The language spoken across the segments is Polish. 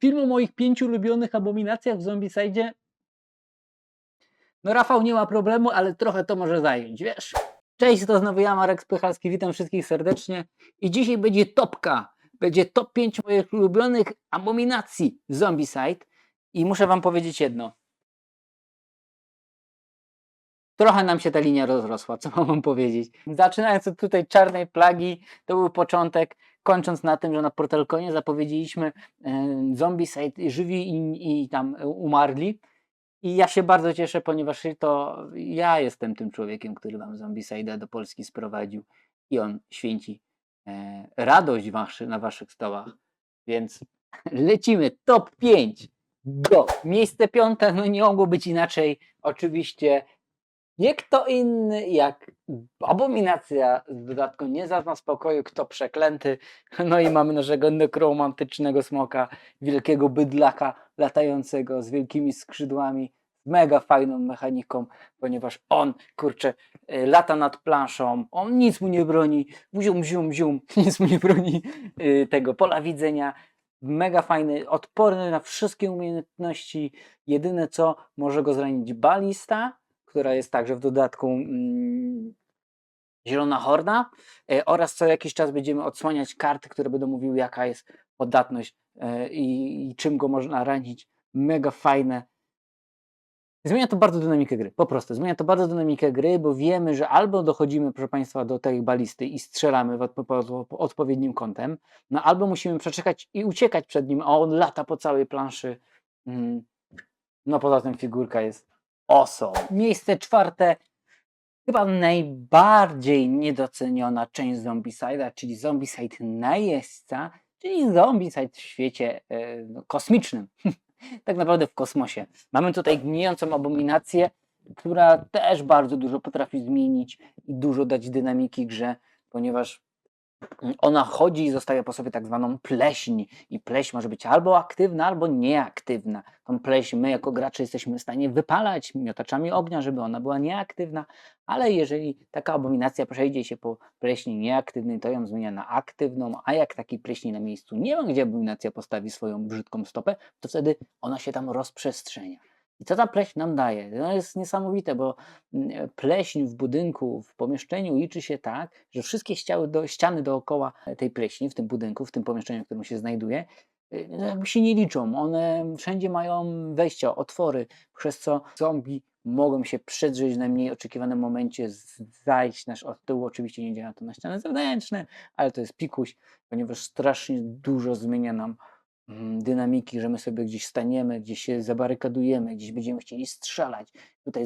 Film o moich pięciu ulubionych abominacjach w Zombicide. No Rafał nie ma problemu, ale trochę to może zająć, wiesz? Cześć, to znowu ja, Marek Spychalski, witam wszystkich serdecznie. I dzisiaj będzie topka. Będzie top 5 moich ulubionych abominacji w Zombicide. I muszę wam powiedzieć jedno. Trochę nam się ta linia rozrosła, co mam wam powiedzieć. Zaczynając od tutaj czarnej plagi, to był początek, kończąc na tym, że na Portalkonie zapowiedzieliśmy e, Zombicide żywi i, i tam umarli. I ja się bardzo cieszę, ponieważ to ja jestem tym człowiekiem, który wam Zombicide'a do Polski sprowadził i on święci e, radość waszy, na waszych stołach. Więc lecimy, top 5, go! Miejsce piąte, no nie mogło być inaczej, oczywiście nie kto inny jak abominacja z dodatku nie zazna spokoju, kto przeklęty. No i mamy naszego nekromantycznego smoka, wielkiego bydlaka latającego z wielkimi skrzydłami, mega fajną mechaniką, ponieważ on, kurczę, y, lata nad planszą, on nic mu nie broni, zium, zium, zium, nic mu nie broni y, tego pola widzenia. Mega fajny, odporny na wszystkie umiejętności. Jedyne co może go zranić balista, która jest także w dodatku mm, Zielona Horda e, oraz co jakiś czas będziemy odsłaniać karty, które będą mówiły jaka jest podatność e, i, i czym go można ranić. Mega fajne. Zmienia to bardzo dynamikę gry, po prostu. Zmienia to bardzo dynamikę gry, bo wiemy, że albo dochodzimy, proszę Państwa, do tej balisty i strzelamy w odpo- po- po- odpowiednim kątem, no albo musimy przeczekać i uciekać przed nim, a on lata po całej planszy. Mm. No poza tym figurka jest Miejsce czwarte, chyba najbardziej niedoceniona część Zombicide'a, czyli Zombicide najeźdźca, czyli Zombicide w świecie e, no, kosmicznym. tak naprawdę w kosmosie. Mamy tutaj gnijącą abominację, która też bardzo dużo potrafi zmienić i dużo dać dynamiki grze, ponieważ ona chodzi i zostawia po sobie tak zwaną pleśń i pleśń może być albo aktywna, albo nieaktywna. Tą pleśń my jako gracze jesteśmy w stanie wypalać miotaczami ognia, żeby ona była nieaktywna, ale jeżeli taka abominacja przejdzie się po pleśni nieaktywnej, to ją zmienia na aktywną, a jak takiej pleśni na miejscu nie ma, gdzie abominacja postawi swoją brzydką stopę, to wtedy ona się tam rozprzestrzenia. I co ta pleśń nam daje? No jest niesamowite, bo mm, pleśń w budynku, w pomieszczeniu liczy się tak, że wszystkie do, ściany dookoła tej pleśni, w tym budynku, w tym pomieszczeniu, w którym się znajduje, y, no jakby się nie liczą. One wszędzie mają wejścia, otwory, przez co zombie mogą się przedrzeć w najmniej oczekiwanym momencie, zajść nasz od tyłu. Oczywiście nie działa to na ściany zewnętrzne, ale to jest pikuś, ponieważ strasznie dużo zmienia nam dynamiki, że my sobie gdzieś staniemy, gdzieś się zabarykadujemy, gdzieś będziemy chcieli strzelać, tutaj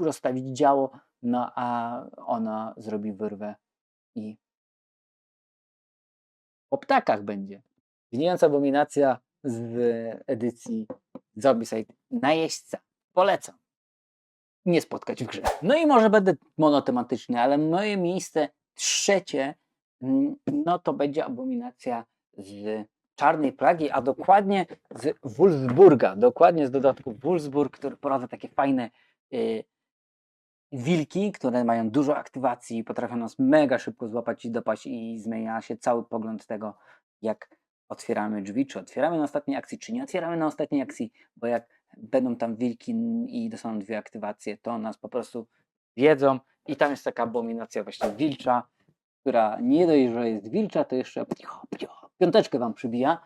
rozstawić działo, no a ona zrobi wyrwę i po ptakach będzie. Gnijąca abominacja z edycji Zombicide najeźdźca. Polecam. Nie spotkać w grze. No i może będę monotematyczny, ale moje miejsce trzecie, mm, no to będzie abominacja z Czarnej Plagi, a dokładnie z Wolfsburga. Dokładnie z dodatku Wolfsburg, który porada takie fajne y, wilki, które mają dużo aktywacji, potrafią nas mega szybko złapać i dopaść i zmienia się cały pogląd tego, jak otwieramy drzwi, czy otwieramy na ostatniej akcji, czy nie otwieramy na ostatniej akcji, bo jak będą tam wilki i dostaną dwie aktywacje, to nas po prostu wiedzą i tam jest taka abominacja właśnie wilcza, która nie dość, że jest wilcza, to jeszcze piąteczkę wam przybija.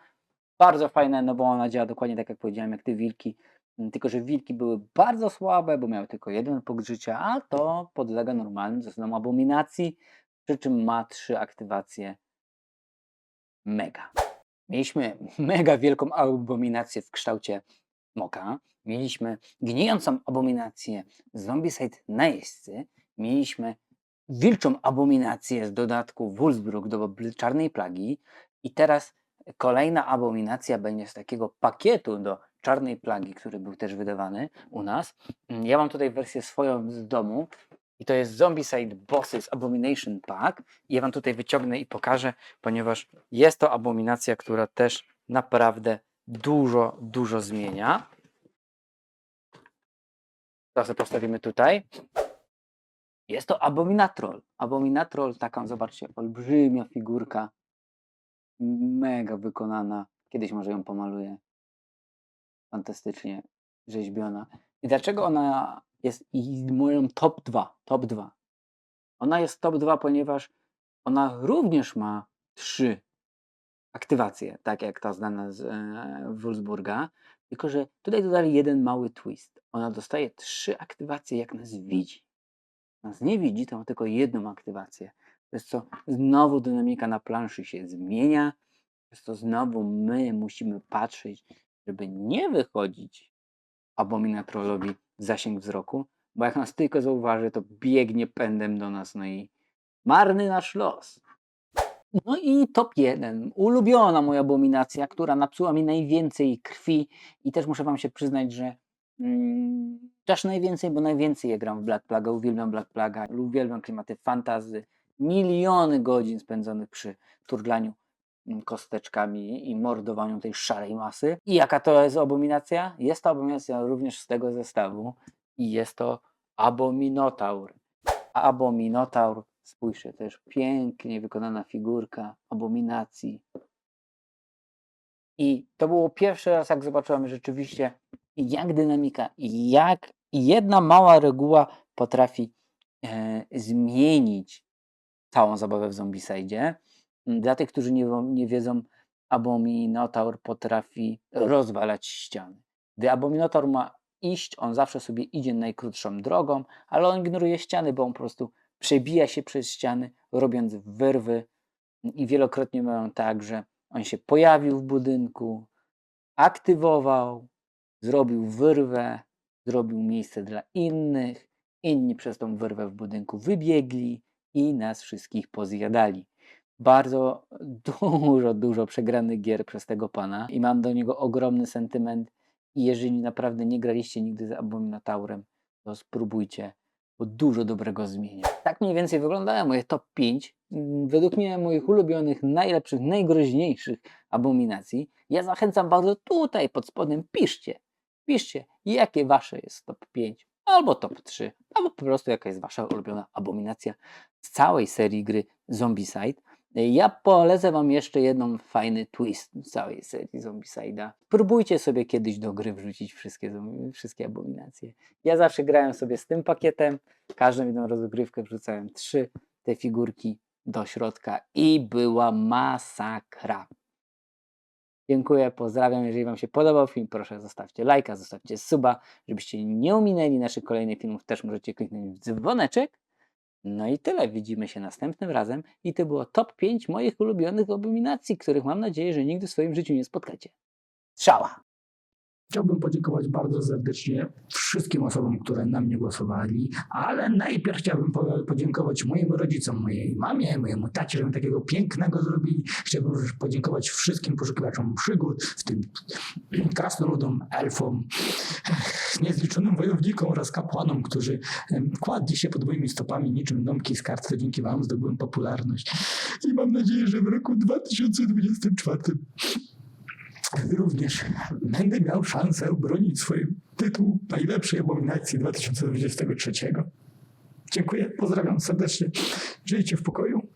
Bardzo fajne, no bo ona działa dokładnie tak jak powiedziałem, jak te wilki. Mm, Tylko, że wilki były bardzo słabe, bo miały tylko jeden punkt życia, a to podlega normalnym zasadom abominacji, przy czym ma trzy aktywacje mega. Mieliśmy mega wielką abominację w kształcie moka. Mieliśmy gnijącą abominację Zombicide najeźdźcy. Mieliśmy wilczą abominację z dodatku Wolfsburg do czarnej plagi. I teraz kolejna abominacja będzie z takiego pakietu do czarnej plagi, który był też wydawany u nas. Mm, Ja mam tutaj wersję swoją z domu. I to jest Zombicide Bosses Abomination Pack. I ja wam tutaj wyciągnę i pokażę, ponieważ jest to abominacja, która też naprawdę dużo, dużo zmienia. Teraz postawimy tutaj. Jest to Abominatrol. Abominatrol, taką, zobaczcie, olbrzymia figurka. Mega wykonana. Kiedyś może ją pomaluję. Fantastycznie rzeźbiona. I dlaczego ona jest moją top 2? Top 2. Ona jest top 2, ponieważ ona również ma trzy aktywacje, tak jak ta znana z e, Wolfsburga, tylko że tutaj dodali jeden mały twist. Ona dostaje trzy aktywacje, jak nas widzi. Nas nie widzi, to ma tylko jedną aktywację. Przez co znowu dynamika na planszy się zmienia, przez co znowu my musimy patrzeć, żeby nie wychodzić abominatrolowi w zasięg wzroku, bo jak nas tylko zauważy, to biegnie pędem do nas, no i marny nasz los. No i top 1. Ulubiona moja abominacja, która napsuła mi najwięcej krwi i też muszę wam się przyznać, że mm, też najwięcej, bo najwięcej ja gram w Black Plaga, uwielbiam Black Plaga, uwielbiam klimaty fantazy, miliony godzin spędzonych przy turlaniu mm, kosteczkami i mordowaniu tej szarej masy. I jaka to jest abominacja? Jest to abominacja również z tego zestawu i jest to Abominotaur. Abominotaur, spójrzcie, też pięknie wykonana figurka abominacji. I to było pierwszy raz, jak zobaczyłem rzeczywiście, jak dynamika, jak jedna mała reguła potrafi e, zmienić całą zabawę w Zombicide. Dla tych, którzy nie, nie wiedzą, Abominotaur potrafi rozwalać ściany. Gdy Abominotaur ma iść, on zawsze sobie idzie najkrótszą drogą, ale on ignoruje ściany, bo on po prostu przebija się przez ściany, robiąc wyrwy. I wielokrotnie mają tak, że on się pojawił w budynku, aktywował, zrobił wyrwę, zrobił miejsce dla innych, inni przez tą wyrwę w budynku wybiegli i nas wszystkich pozjadali. Bardzo dużo, dużo przegranych gier przez tego pana i mam do niego ogromny sentyment. I jeżeli naprawdę nie graliście nigdy z Abominataurem, to spróbujcie, bo dużo dobrego zmienia. Tak mniej więcej wyglądają moje top 5. mm, Według mnie moich ulubionych, najlepszych, najgroźniejszych abominacji. Ja zachęcam bardzo tutaj pod spodem, piszcie. Piszcie, jakie wasze jest top 5, albo top 3, albo po prostu jaka jest wasza ulubiona abominacja z całej serii gry Zombicide. Ja polecę wam jeszcze jedną fajny twist z całej serii Zombicide'a. Spróbujcie sobie kiedyś do gry wrzucić wszystkie, wszystkie abominacje. Ja zawsze grałem sobie z tym pakietem, każdą jedną rozgrywkę wrzucałem trzy te figurki do środka i była masakra. Dziękuję, pozdrawiam. Jeżeli Wam się podobał film, proszę zostawcie lajka, zostawcie suba, żebyście nie ominęli naszych kolejnych filmów. Też możecie kliknąć w dzwoneczek. No i tyle. Widzimy się następnym razem. I to było top 5 moich ulubionych abominacji, których mam nadzieję, że nigdy w swoim życiu nie spotkacie. Strzała! Chciałbym podziękować bardzo serdecznie wszystkim osobom, które na mnie głosowali, ale najpierw chciałbym po- podziękować moim rodzicom, mojej mamie, mojemu tacie, że mi takiego pięknego zrobili. Chciałbym również podziękować wszystkim poszukiwaczom przygód, w tym krasnoludom, elfom, niezliczonym wojownikom oraz kapłanom, którzy kładli się pod moimi stopami niczym domki z kart, dzięki wam zdobyłem popularność. I mam nadzieję, że w roku 2024 również będę miał szansę obronić swój tytuł najlepszej abominacji 2023. Dziękuję, pozdrawiam serdecznie. Żyjcie w pokoju.